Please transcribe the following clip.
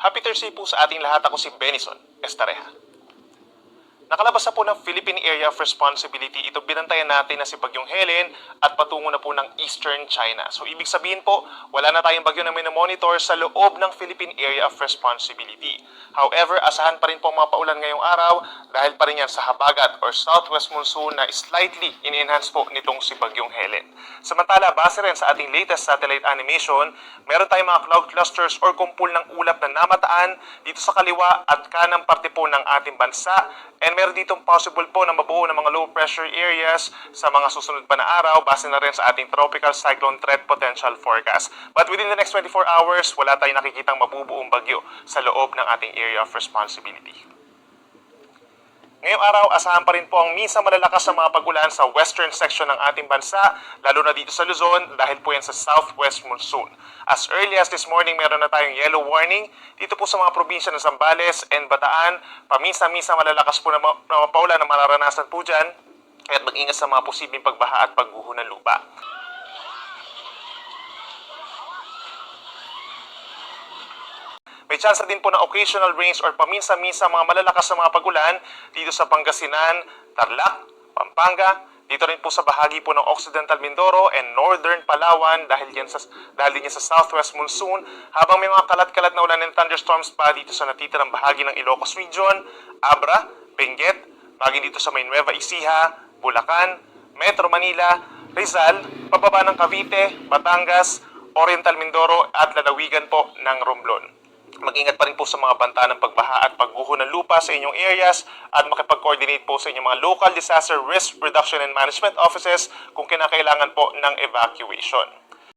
Happy Thursday po sa ating lahat. Ako si Benison Estareja. Nakalabas na po ng Philippine Area of Responsibility. Ito binantayan natin na si Bagyong Helen at patungo na po ng Eastern China. So ibig sabihin po, wala na tayong bagyo na minomonitor sa loob ng Philippine Area of Responsibility. However, asahan pa rin po mga paulan ngayong araw dahil pa rin yan sa habagat or southwest monsoon na slightly in-enhance po nitong si Bagyong Helen. Samantala, base rin sa ating latest satellite animation, meron tayong mga cloud clusters or kumpul ng ulap na namataan dito sa kaliwa at kanang parte po ng ating bansa and meron ditong possible po na mabuo ng mga low pressure areas sa mga susunod pa na araw base na rin sa ating tropical cyclone threat potential forecast. But within the next 24 hours, wala tayong nakikitang mabubuong bagyo sa loob ng ating area of responsibility. Ngayong araw, asahan pa rin po ang minsan malalakas na mga pag-ulan sa western section ng ating bansa, lalo na dito sa Luzon dahil po yan sa southwest monsoon. As early as this morning, meron na tayong yellow warning dito po sa mga probinsya ng Zambales and Bataan. Paminsan-minsan malalakas po na, ma- na na mararanasan po dyan. Kaya't mag-ingat sa mga posibleng pagbaha at pagguho ng lupa. May chance din po ng occasional rains or paminsan-minsan mga malalakas na mga pagulan dito sa Pangasinan, Tarlac, Pampanga, dito rin po sa bahagi po ng Occidental Mindoro and Northern Palawan dahil, yan sa, dahil din sa Southwest Monsoon habang may mga kalat-kalat na ulan and thunderstorms pa dito sa natitirang bahagi ng Ilocos Region, Abra, Benguet, bahagi dito sa may Nueva Ecija, Bulacan, Metro Manila, Rizal, pababa ng Cavite, Batangas, Oriental Mindoro at lalawigan po ng Romblon. Mag-ingat pa rin po sa mga banta ng pagbaha at pagguho ng lupa sa inyong areas at makipag-coordinate po sa inyong mga local disaster risk reduction and management offices kung kinakailangan po ng evacuation.